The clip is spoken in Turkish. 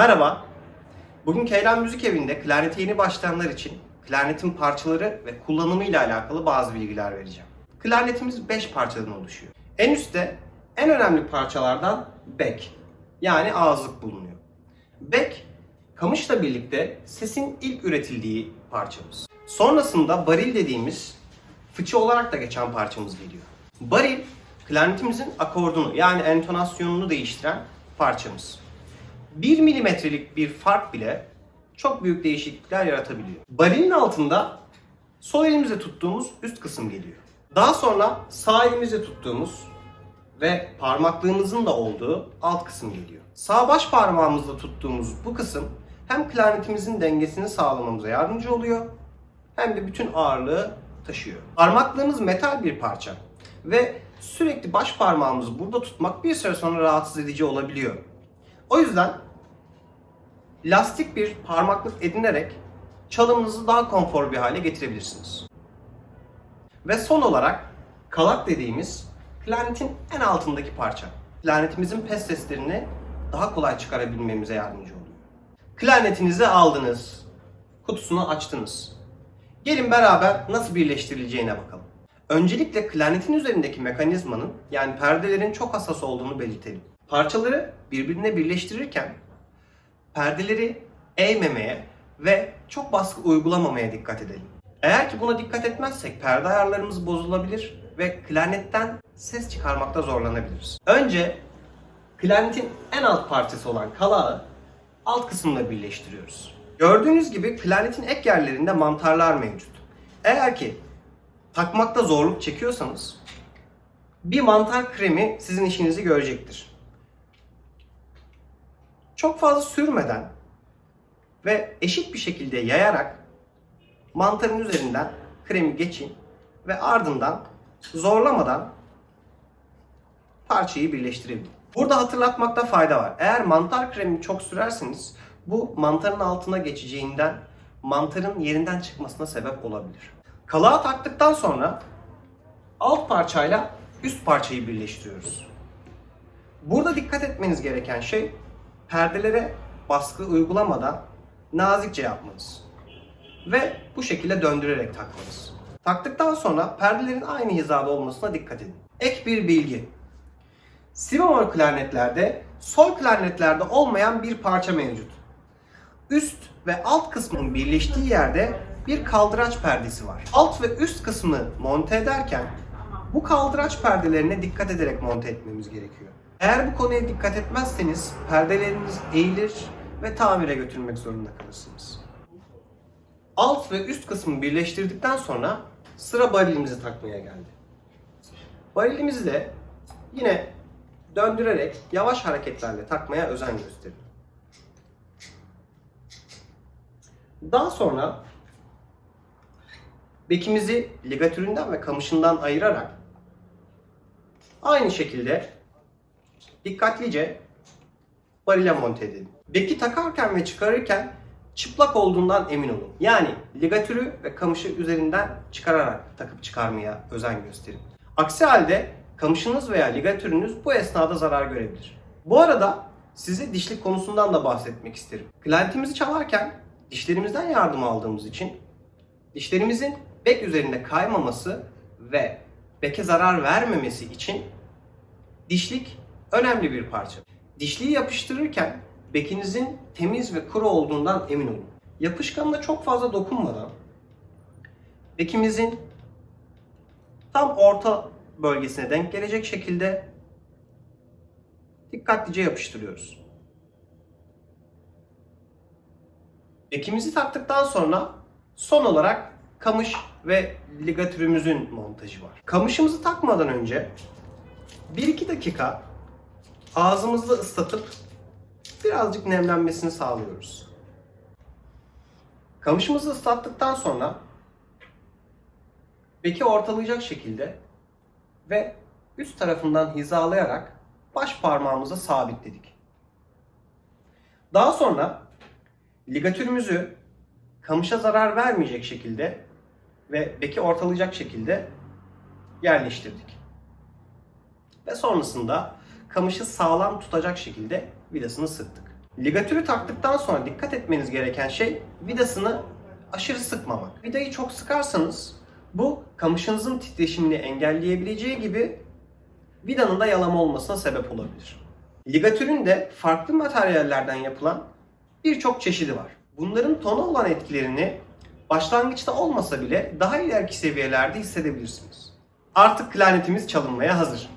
Merhaba. Bugün Keylan Müzik Evi'nde klarnete yeni başlayanlar için klarnetin parçaları ve kullanımı ile alakalı bazı bilgiler vereceğim. Klarnetimiz 5 parçadan oluşuyor. En üstte en önemli parçalardan bek yani ağızlık bulunuyor. Bek kamışla birlikte sesin ilk üretildiği parçamız. Sonrasında baril dediğimiz fıçı olarak da geçen parçamız geliyor. Baril klarnetimizin akordunu yani entonasyonunu değiştiren parçamız. 1 milimetrelik bir fark bile çok büyük değişiklikler yaratabiliyor. Barilin altında sol elimizle tuttuğumuz üst kısım geliyor. Daha sonra sağ elimizle tuttuğumuz ve parmaklığımızın da olduğu alt kısım geliyor. Sağ baş parmağımızla tuttuğumuz bu kısım hem klarnetimizin dengesini sağlamamıza yardımcı oluyor hem de bütün ağırlığı taşıyor. Parmaklığımız metal bir parça ve sürekli baş parmağımızı burada tutmak bir süre sonra rahatsız edici olabiliyor. O yüzden lastik bir parmaklık edinerek çalımınızı daha konforlu bir hale getirebilirsiniz. Ve son olarak kalak dediğimiz klarnetin en altındaki parça. Klarnetimizin pes seslerini daha kolay çıkarabilmemize yardımcı oluyor. Klarnetinizi aldınız, kutusunu açtınız. Gelin beraber nasıl birleştirileceğine bakalım. Öncelikle klarnetin üzerindeki mekanizmanın yani perdelerin çok hassas olduğunu belirtelim. Parçaları birbirine birleştirirken perdeleri eğmemeye ve çok baskı uygulamamaya dikkat edelim. Eğer ki buna dikkat etmezsek perde ayarlarımız bozulabilir ve klarnetten ses çıkarmakta zorlanabiliriz. Önce klarnetin en alt parçası olan kalağı alt kısımla birleştiriyoruz. Gördüğünüz gibi klarnetin ek yerlerinde mantarlar mevcut. Eğer ki takmakta zorluk çekiyorsanız bir mantar kremi sizin işinizi görecektir. Çok fazla sürmeden ve eşit bir şekilde yayarak mantarın üzerinden kremi geçin ve ardından zorlamadan parçayı birleştirebilin. Burada hatırlatmakta fayda var. Eğer mantar kremi çok sürerseniz bu mantarın altına geçeceğinden mantarın yerinden çıkmasına sebep olabilir. Kalağa taktıktan sonra alt parçayla üst parçayı birleştiriyoruz. Burada dikkat etmeniz gereken şey perdelere baskı uygulamadan nazikçe yapmanız. Ve bu şekilde döndürerek takmanız. Taktıktan sonra perdelerin aynı hizada olmasına dikkat edin. Ek bir bilgi. Si bemol klarnetlerde sol klarnetlerde olmayan bir parça mevcut. Üst ve alt kısmın birleştiği yerde bir kaldıraç perdesi var. Alt ve üst kısmı monte ederken bu kaldıraç perdelerine dikkat ederek monte etmemiz gerekiyor. Eğer bu konuya dikkat etmezseniz perdeleriniz eğilir ve tamire götürmek zorunda kalırsınız. Alt ve üst kısmı birleştirdikten sonra sıra barilimizi takmaya geldi. Barilimizi de yine döndürerek yavaş hareketlerle takmaya özen gösterin. Daha sonra bekimizi ligatüründen ve kamışından ayırarak aynı şekilde dikkatlice barile monte edin. Beki takarken ve çıkarırken çıplak olduğundan emin olun. Yani ligatürü ve kamışı üzerinden çıkararak takıp çıkarmaya özen gösterin. Aksi halde kamışınız veya ligatürünüz bu esnada zarar görebilir. Bu arada size dişlik konusundan da bahsetmek isterim. Klarnetimizi çalarken dişlerimizden yardım aldığımız için dişlerimizin bek üzerinde kaymaması ve beke zarar vermemesi için dişlik önemli bir parça. Dişliği yapıştırırken bekinizin temiz ve kuru olduğundan emin olun. Yapışkanına çok fazla dokunmadan bekimizin tam orta bölgesine denk gelecek şekilde dikkatlice yapıştırıyoruz. Bekimizi taktıktan sonra son olarak kamış ve ligatürümüzün montajı var. Kamışımızı takmadan önce 1-2 dakika ağzımızla ıslatıp birazcık nemlenmesini sağlıyoruz. Kamışımızı ıslattıktan sonra beki ortalayacak şekilde ve üst tarafından hizalayarak baş parmağımıza sabitledik. Daha sonra ligatürümüzü kamışa zarar vermeyecek şekilde ve beki ortalayacak şekilde yerleştirdik. Ve sonrasında kamışı sağlam tutacak şekilde vidasını sıktık. Ligatürü taktıktan sonra dikkat etmeniz gereken şey vidasını aşırı sıkmamak. Vidayı çok sıkarsanız bu kamışınızın titreşimini engelleyebileceği gibi vidanın da yalama olmasına sebep olabilir. Ligatürün de farklı materyallerden yapılan birçok çeşidi var. Bunların tona olan etkilerini başlangıçta olmasa bile daha ileriki seviyelerde hissedebilirsiniz. Artık klarnetimiz çalınmaya hazır.